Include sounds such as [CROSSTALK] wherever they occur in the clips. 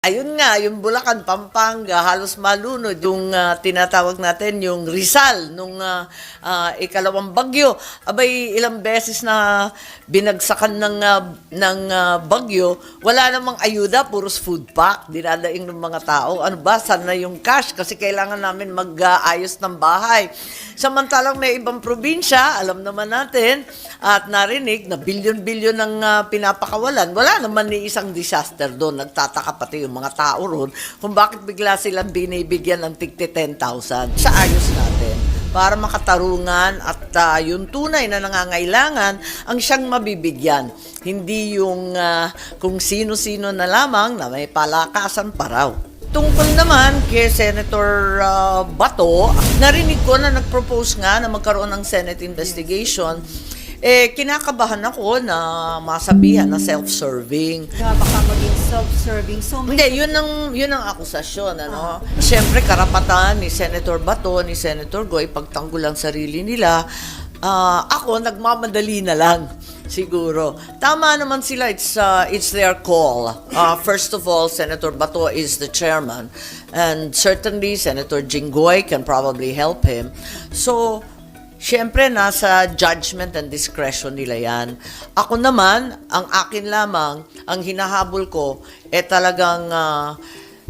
Ayun nga, yung Bulacan, Pampanga, halos malunod. Yung ah, tinatawag natin, yung Rizal, nung ah, ah, ikalawang bagyo. Abay, ilang beses na binagsakan ng, ah, ng ah, bagyo, wala namang ayuda, puros food pack, dinadaing ng mga tao. Ano ba, sana yung cash? Kasi kailangan namin mag-aayos ng bahay. Samantalang may ibang probinsya, alam naman natin, at narinig na bilyon-bilyon ng ah, pinapakawalan. Wala naman ni isang disaster doon. Nagtataka pati yung mga tao roon kung bakit bigla silang binibigyan ng tigti 10,000. Sa ayos natin para makatarungan at ah, yung tunay na nangangailangan ang siyang mabibigyan. Hindi yung ah, kung sino-sino na lamang na may palakasan pa raw. Tungkol naman kay Senator ah, Bato, narinig ko na nag-propose nga na magkaroon ng Senate investigation. Eh, kinakabahan ako na masabihan na self-serving. Kaya baka maging self-serving. So, may Hindi, yun ang, yun ang akusasyon. Ano? Siyempre, karapatan ni Senator Bato, ni Senator Goy, pagtanggol ang sarili nila. Ah, ako, nagmamadali na lang. Siguro. Tama naman sila. It's, uh, it's their call. Uh, first of all, Senator Bato is the chairman. And certainly, Senator Jinggoy can probably help him. So, Siyempre, nasa judgment and discretion nila yan. Ako naman, ang akin lamang, ang hinahabol ko, eh talagang ah,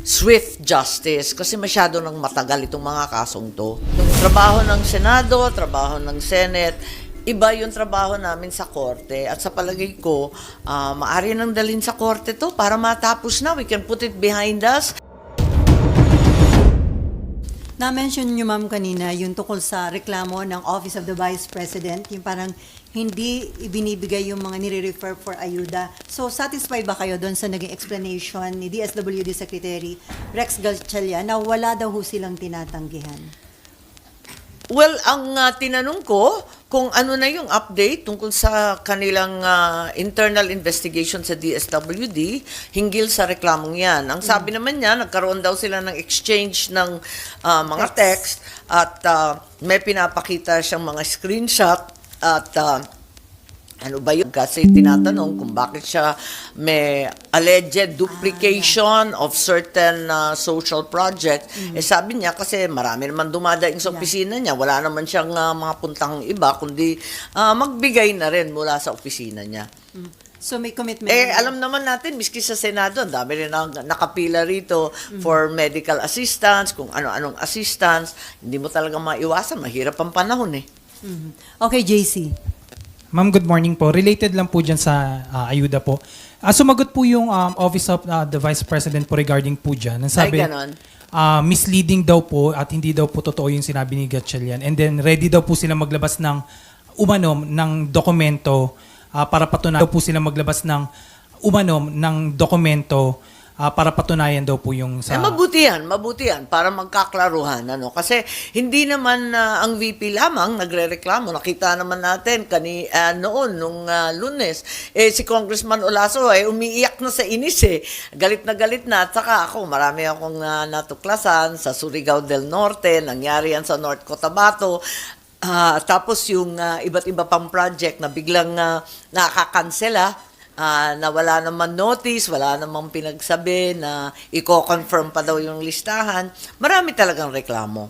swift justice kasi masyado nang matagal itong mga kasong to. Yung trabaho ng Senado, trabaho ng Senate, iba yung trabaho namin sa korte. At sa palagay ko, ah, maari nang dalhin sa korte to para matapos na. We can put it behind us. Na-mention nyo ma'am kanina yung tungkol sa reklamo ng Office of the Vice President, yung parang hindi ibinibigay yung mga nire-refer for ayuda. So, satisfied ba kayo doon sa naging explanation ni DSWD Secretary Rex Galchelia na wala daw ho silang tinatanggihan? Well, ang ah, tinanong ko kung ano na yung update tungkol sa kanilang ah, internal investigation sa DSWD hinggil sa reklamong yan. Ang sabi naman niya, nagkaroon daw sila ng exchange ng ah, mga text at ah, may pinapakita siyang mga screenshot at ah, ano ba yun? Kasi tinatanong kung bakit siya may alleged duplication of certain uh, social project. Eh sabi niya kasi marami naman dumadaing sa opisina niya. Wala naman siyang uh, mga puntang iba, kundi uh, magbigay na rin mula sa opisina niya. So, may commitment. Eh, alam naman natin, miski sa Senado, ang dami rin ang nakapila rito for medical assistance, kung ano-anong assistance. Hindi mo talaga maiwasan, mahirap ang panahon eh. Mhm. Okay, JC. Ma'am, good morning po. Related lang po dyan sa ah, ayuda po. Ah, sumagot po yung um, Office of ah, the Vice President po regarding po dyan. Ang sabi, Ay, ganon. ah, misleading daw po at hindi daw po totoo yung sinabi ni Gatchalian. And then ready daw po sila maglabas ng umanom ng dokumento ah, para patunayan daw po sila maglabas ng umanom ng dokumento ah, para patunayan daw po yung Eh, sa... mabuti yan, mabuti yan, para magkaklaruhan. Ano? Kasi hindi naman ah, ang VP lamang nagre-reklamo. Nakita naman natin kani, ah, noon, nung ah, lunes, eh, si Congressman Olaso ay umiiyak na sa inis eh. Galit na galit na. At saka ako, marami akong ah, natuklasan sa Surigao del Norte, nangyari yan sa North Cotabato. Ah, tapos yung ah, iba't iba pang project na biglang uh, nakakansela Ah, na wala naman notice, wala namang pinagsabi na i-confirm pa daw yung listahan. Marami talagang reklamo.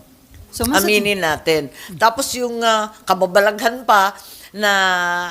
So, Aminin natin. Tapos yung ah, kababalaghan pa na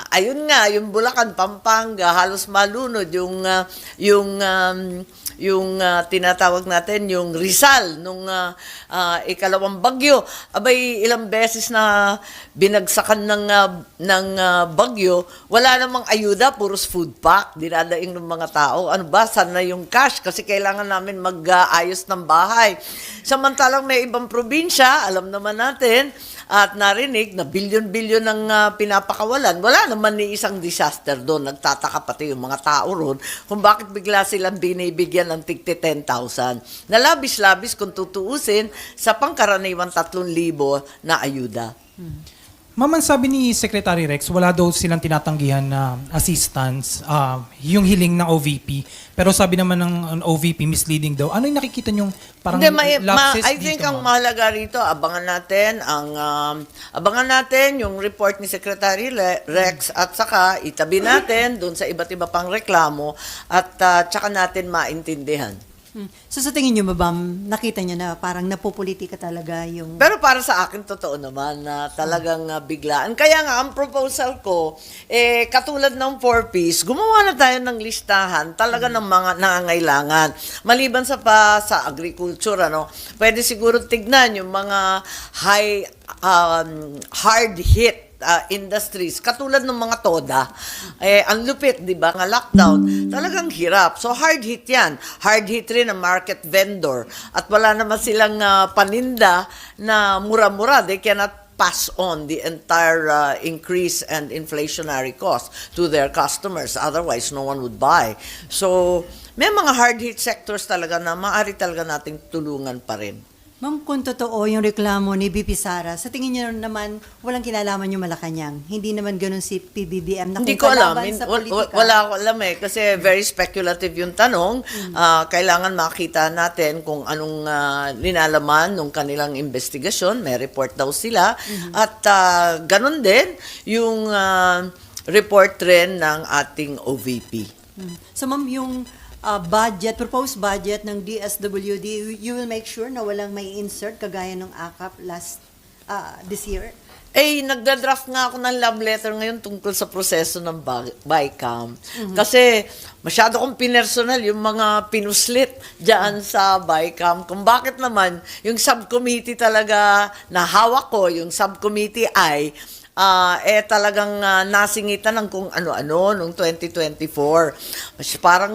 ayun nga yung Bulacan, Pampanga, halos malunod yung ah, yung um, yung ah, tinatawag natin yung Rizal nung ah, ah, ikalawang bagyo. Abay ilang beses na binagsakan ng ah, ng ah, bagyo, wala namang ayuda, puros food pack, dinadaing ng mga tao. Ano ba, sana yung cash kasi kailangan namin mag-aayos ng bahay. Samantalang may ibang probinsya, alam naman natin, at narinig na bilyon-bilyon ng ah, pinapakawalan. Wala naman ni isang disaster doon. Nagtataka pati yung mga tao roon kung bakit bigla silang binibigyan ng tigti 10,000. Nalabis-labis kung tutuusin sa pangkaraniwang 3,000 na ayuda. Ma'am, ang sabi ni Secretary Rex, wala daw silang tinatanggihan na assistance, ah, yung hiling ng OVP. Pero sabi naman ng ng OVP, misleading daw. Ano yung nakikita yung parang Hindi, ma- ma- I think dito, ang mahalaga rito, abangan natin ang um, abangan natin yung report ni Secretary Rex at saka itabi natin doon sa iba't iba pang reklamo at uh, tsaka natin maintindihan. Hmm. So sa tingin niyo ba, ma'am, nakita niyo na parang napopolitika talaga yung... Pero para sa akin, totoo naman na talagang uh, biglaan. Kaya nga, ang proposal ko, eh, katulad ng four-piece, gumawa na tayo ng listahan talaga ng mga nangangailangan. Maliban sa pa sa agriculture, ano, pwede siguro tignan yung mga high, um, hard hit uh, industries, katulad ng mga toda, eh, ang lupit, di ba, nga lockdown, talagang hirap. So, hard hit yan. Hard hit rin ang market vendor. At wala naman silang uh, paninda na mura-mura. They cannot pass on the entire uh, increase and inflationary cost to their customers. Otherwise, no one would buy. So, may mga hard hit sectors talaga na maaari talaga nating tulungan pa rin. Ma'am, kung totoo yung reklamo ni BP Sara, sa tingin niyo naman walang kinalaman yung Malacanang. Hindi naman ganun si PBBM na Hindi ko alam. sa politika. wal- Wala ko alam eh. Kasi very speculative yung tanong. Ah, kailangan makita natin kung anong ah, linalaman ng kanilang investigasyon. May report daw sila. At ah, ganun din yung ah, report rin ng ating OVP. Hmm. So ma'am, yung uh, budget, proposed budget ng DSWD, you will make sure na walang may insert kagaya ng AKAP last uh, this year? Eh, nagda-draft nga ako ng love letter ngayon tungkol sa proseso ng BICAM. Kasi masyado kong pinersonal yung mga pinuslit dyan sa BICAM. Kung bakit naman yung subcommittee talaga na hawak ko, yung subcommittee ay ah eh talagang ah, nasingitan ng kung ano-ano noong 2024. Mas parang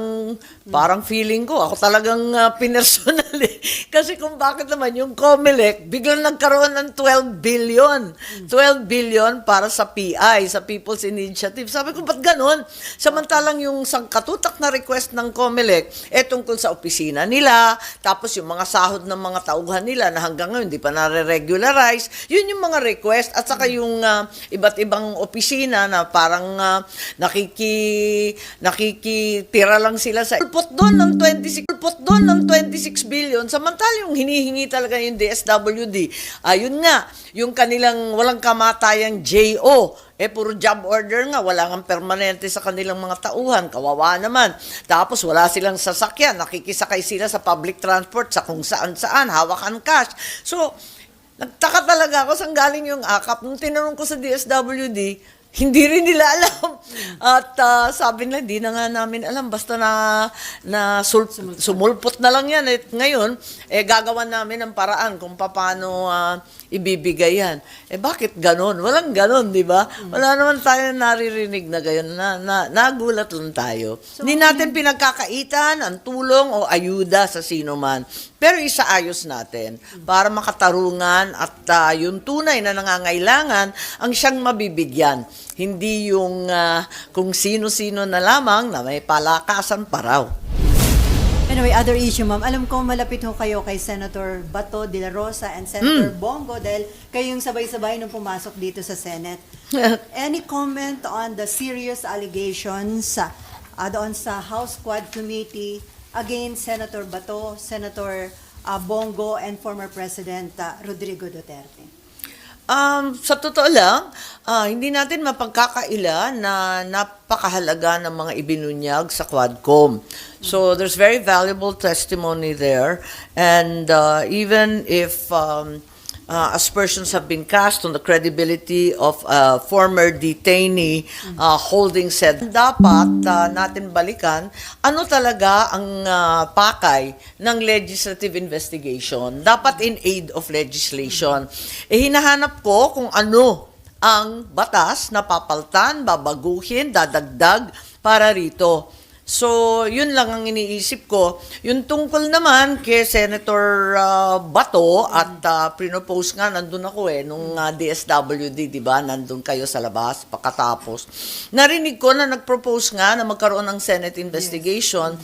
parang feeling ko ako talagang uh, pinersonal [LAUGHS] eh. Kasi kung bakit naman yung COMELEC biglang nagkaroon ng 12 billion. 12 billion para sa PI, sa People's Initiative. Sabi ko, ba't ganun? Samantalang yung sangkatutak na request ng COMELEC, eh tungkol sa opisina nila, tapos yung mga sahod ng mga tauhan nila na hanggang ngayon hindi pa nare-regularize, yun yung mga request at saka yung ah, iba't ibang opisina na parang ah, nakiki nakikitira lang sila sa pulpot doon ng 26 pulpot doon ng 26 billion samantala yung hinihingi talaga yung DSWD ayun nga yung kanilang walang kamatayang JO eh, puro job order nga, wala nga permanente sa kanilang mga tauhan, kawawa naman. Tapos wala silang sasakyan, nakikisakay sila sa public transport sa kung saan-saan, hawakan cash. So, Nagtaka talaga ako saan galing yung akap. Nung tinanong ko sa DSWD, hindi rin nila alam. At ah, sabi nila, hindi na nga namin alam. Basta na, na sul- sumulpot na lang yan. At ngayon, eh, gagawan namin ng paraan kung paano ah, ibibigay yan. Eh, bakit ganon? Walang ganon, di ba? Wala naman tayo naririnig na gayon. Na, na, nagulat lang tayo. hindi natin pinagkakaitan ang tulong o ayuda sa sino man. Pero isaayos natin para makatarungan at ah, yung tunay na nangangailangan ang siyang mabibigyan. Hindi yung ah, kung sino-sino na lamang na may palakasan pa raw. Anyway, other issue, ma'am. Alam ko malapit ho kayo kay Senator Bato de la Rosa and Senator Bongo dahil kayong sabay-sabay nung pumasok dito sa Senate. [LAUGHS] Any comment on the serious allegations uh, doon sa House Quad Committee against Senator Bato, Senator uh, Bongo, and former President uh, Rodrigo Duterte? Um, sa totoo lang, ah, hindi natin mapagkakaila na napakahalaga ng mga ibinunyag sa Quadcom. So there's very valuable testimony there. And uh, even if um, uh, aspersions have been cast on the credibility of a former detainee uh, holding said, dapat uh, natin balikan ano talaga ang uh, pakay ng legislative investigation. Dapat in aid of legislation. Eh, hinahanap ko kung ano ang batas na papaltan, babaguhin, dadagdag para rito. So, yun lang ang iniisip ko. Yung tungkol naman kay Senator ah, Bato at uh, pinopose nga, nandun ako eh, nung ah, DSWD, di ba? Nandun kayo sa labas, pakatapos. Narinig ko na nag-propose nga na magkaroon ng Senate investigation.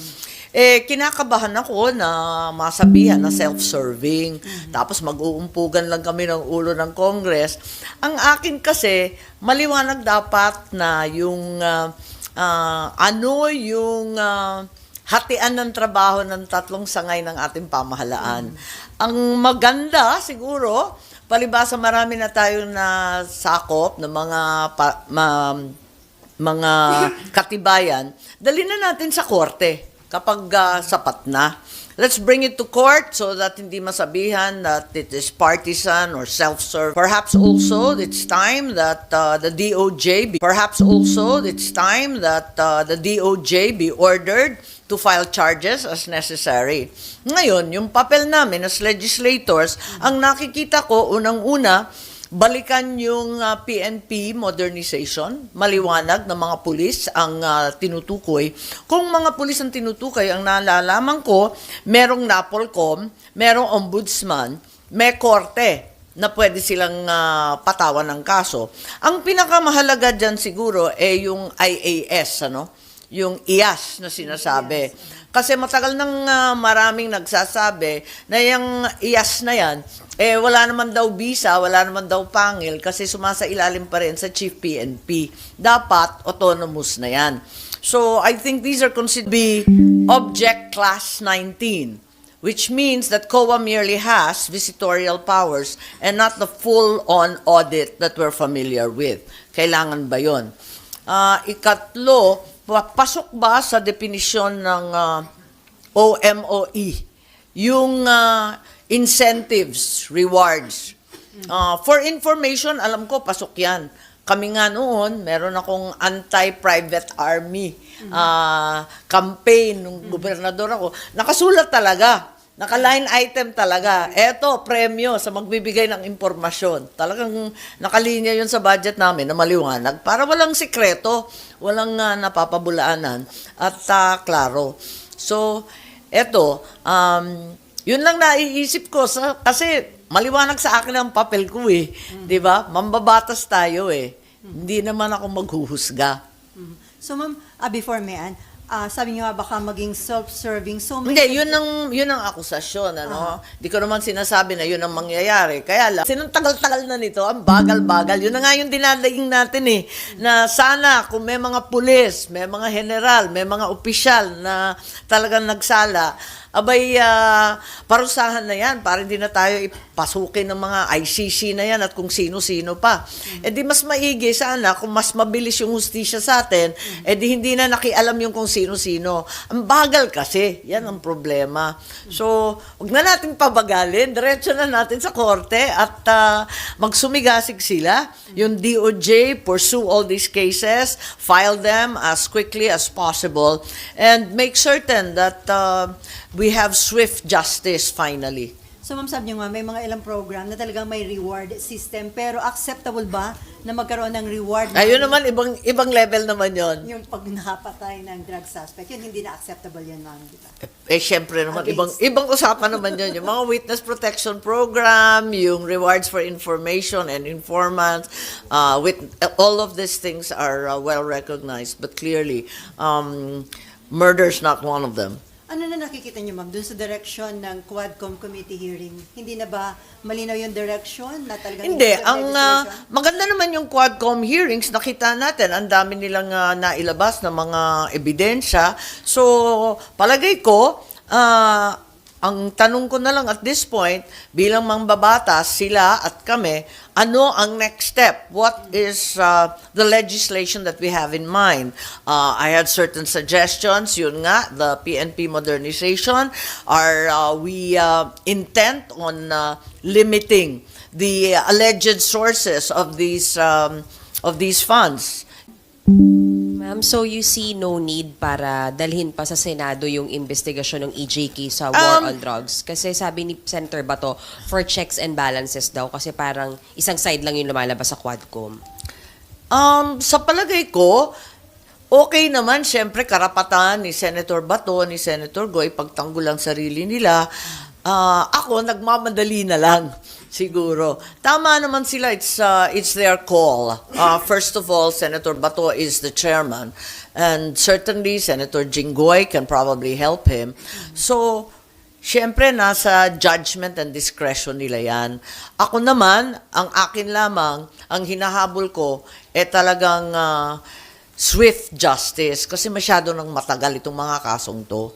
Eh, kinakabahan ako na masabihan na self-serving. Tapos mag-uumpugan lang kami ng ulo ng Congress. Ang akin kasi, maliwanag dapat na yung ah, ah, ano yung ah, hatian ng trabaho ng tatlong sangay ng ating pamahalaan. Ang maganda siguro, palibasa marami na tayo na sakop ng mga pa- ma- mga [LAUGHS] katibayan, dali na natin sa korte kapag ah, sapat na. Let's bring it to court so that hindi masabihan that it is partisan or self-serve. Perhaps also it's time that uh, the DOJ be, perhaps also it's time that uh, the DOJ be ordered to file charges as necessary. Ngayon, yung papel namin as legislators, ang nakikita ko unang-una, balikan yung uh, PNP modernization, maliwanag na mga pulis ang uh, tinutukoy. Kung mga pulis ang tinutukoy, ang nalalaman ko, merong NAPOLCOM, merong ombudsman, may korte na pwede silang uh, patawan ng kaso. Ang pinakamahalaga dyan siguro ay yung IAS, ano? yung IAS na sinasabi. Kasi matagal nang ah, maraming nagsasabi na yung IAS na yan, eh wala naman daw visa, wala naman daw pangil kasi sumasa ilalim pa rin sa Chief PNP. Dapat autonomous na yan. So I think these are considered to be object class 19 which means that COA merely has visitorial powers and not the full-on audit that we're familiar with. Kailangan ba yun? Ah, ikatlo, pasok ba sa definisyon ng ah, OMOE yung ah, incentives, rewards? Ah, for information, alam ko, pasok yan. Kami nga noon, meron akong anti-private army ah, campaign nung gobernador ako. Nakasulat talaga. Naka-line item talaga. Eto, premyo sa magbibigay ng impormasyon. Talagang nakalinya yun sa budget namin na maliwanag para walang sikreto, walang ah, napapabulaanan at ah, klaro. So, eto, um, yun lang naiisip ko sa, kasi maliwanag sa akin ang papel ko eh. 'Di ba? Mambabatas tayo eh. Hindi naman ako maghuhusga. Mhm. So ma'am, ah, before may an, ah, sabi niyo nga baka maging self-serving. So may- Hindi, yun ang, yun ang akusasyon, ano? Di ko naman sinasabi na yun ang mangyayari. Kaya lang, sinong tagal-tagal na nito, ang bagal-bagal. Yun na nga yung dinadaing natin eh, na sana kung may mga pulis, may mga general, may mga opisyal na talagang nagsala, abay, ah, parusahan na yan para hindi na tayo ipasukin ng mga ICC na yan at kung sino-sino pa. Eh di mas maigi sana kung mas mabilis yung hustisya sa atin, eh di hindi na nakialam yung kung sino-sino. Ang bagal kasi, yan ang problema. So, wag na natin pabagalin, diretso na natin sa korte at ah, magsumigasig sila. Yung DOJ pursue all these cases, file them as quickly as possible, and make certain that uh, we have swift justice finally. So ma'am, sabi niyo nga, may mga ilang program na talagang may reward system, pero acceptable ba na magkaroon ng reward? Ayun naman, ibang, ibang level naman yon. Yung pag nakapatay ng drug suspect, yun hindi na acceptable yun ma'am, di ba? Eh, syempre naman, Against. ibang, ibang usapan naman yun. Yung mga witness protection program, yung rewards for information and informants, uh, with, all of these things are uh, well recognized. But clearly, um, murder is not one of them. Ano na nakikita niyo ma'am, dun sa direction ng Quadcom committee hearing, hindi na ba malinaw yung direction na talagang Hindi, ang legislation? maganda naman yung Quadcom hearings, nakita natin, ang dami nilang ah, nailabas na mga ebidensya. So, palagay ko, ah, ang tanong ko na lang at this point, bilang mambabatas, sila at kami, ano ang next step? What is ah, the legislation that we have in mind? Ah, I had certain suggestions, yun nga, the PNP modernization. Are ah, we ah, intent on ah, limiting the alleged sources of these um, of these funds? Ma'am, so you see no need para dalhin pa sa Senado yung investigasyon ng EJK sa war Um, on drugs? Kasi sabi ni Senator Bato, for checks and balances daw kasi parang isang side lang yung lumalabas sa Quadcom. Um, sa palagay ko, okay naman, syempre, karapatan ni Senator Bato, ni Senator Goy, pagtanggol ang sarili nila. Ah, ako, nagmamadali na lang, [LAUGHS] siguro. Tama naman sila, it's, uh, it's their call. Uh, first of all, Senator Bato is the chairman. And certainly, Senator Jinggoy can probably help him. So, Siyempre, nasa judgment and discretion nila yan. Ako naman, ang akin lamang, ang hinahabol ko, eh talagang ah, swift justice kasi masyado nang matagal itong mga kasong to.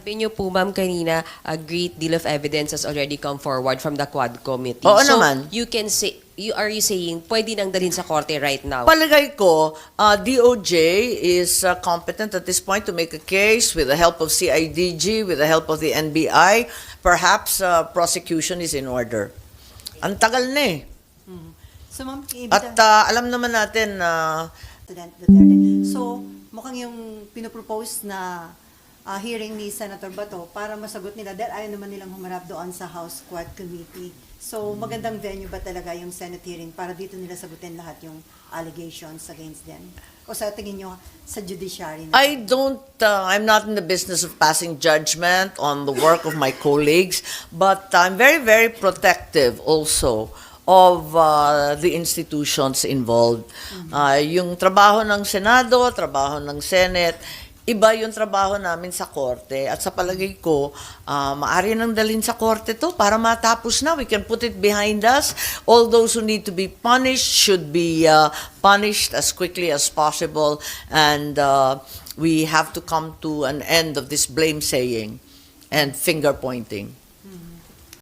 Sabi niyo po, ma'am, kanina, a great deal of evidence has already come forward from the Quad Committee. Oo so, naman. you can say, you, are you saying pwede nang dalhin sa korte right now? Palagay ko, uh, DOJ is uh, competent at this point to make a case with the help of CIDG, with the help of the NBI. Perhaps uh, prosecution is in order. Ang tagal na eh. So, ma'am, At uh, alam naman natin na President Duterte. So, mukhang yung pinopropose na ah, hearing ni Senator Bato para masagot nila dahil ayaw naman nilang humarap doon sa House Quad Committee. So, magandang venue ba talaga yung Senate hearing para dito nila sagutin lahat yung allegations against them? O sa tingin nyo sa judiciary na? I don't, uh, I'm not in the business of passing judgment on the work of my colleagues, but I'm very, very protective also of uh, the institutions involved. Uh, yung trabaho ng Senado, trabaho ng Senate, iba yung trabaho namin sa korte. At sa palagay ko, uh, maari nang dalhin sa korte to para matapos na. We can put it behind us. All those who need to be punished should be uh, punished as quickly as possible. And uh, we have to come to an end of this blame saying and finger pointing.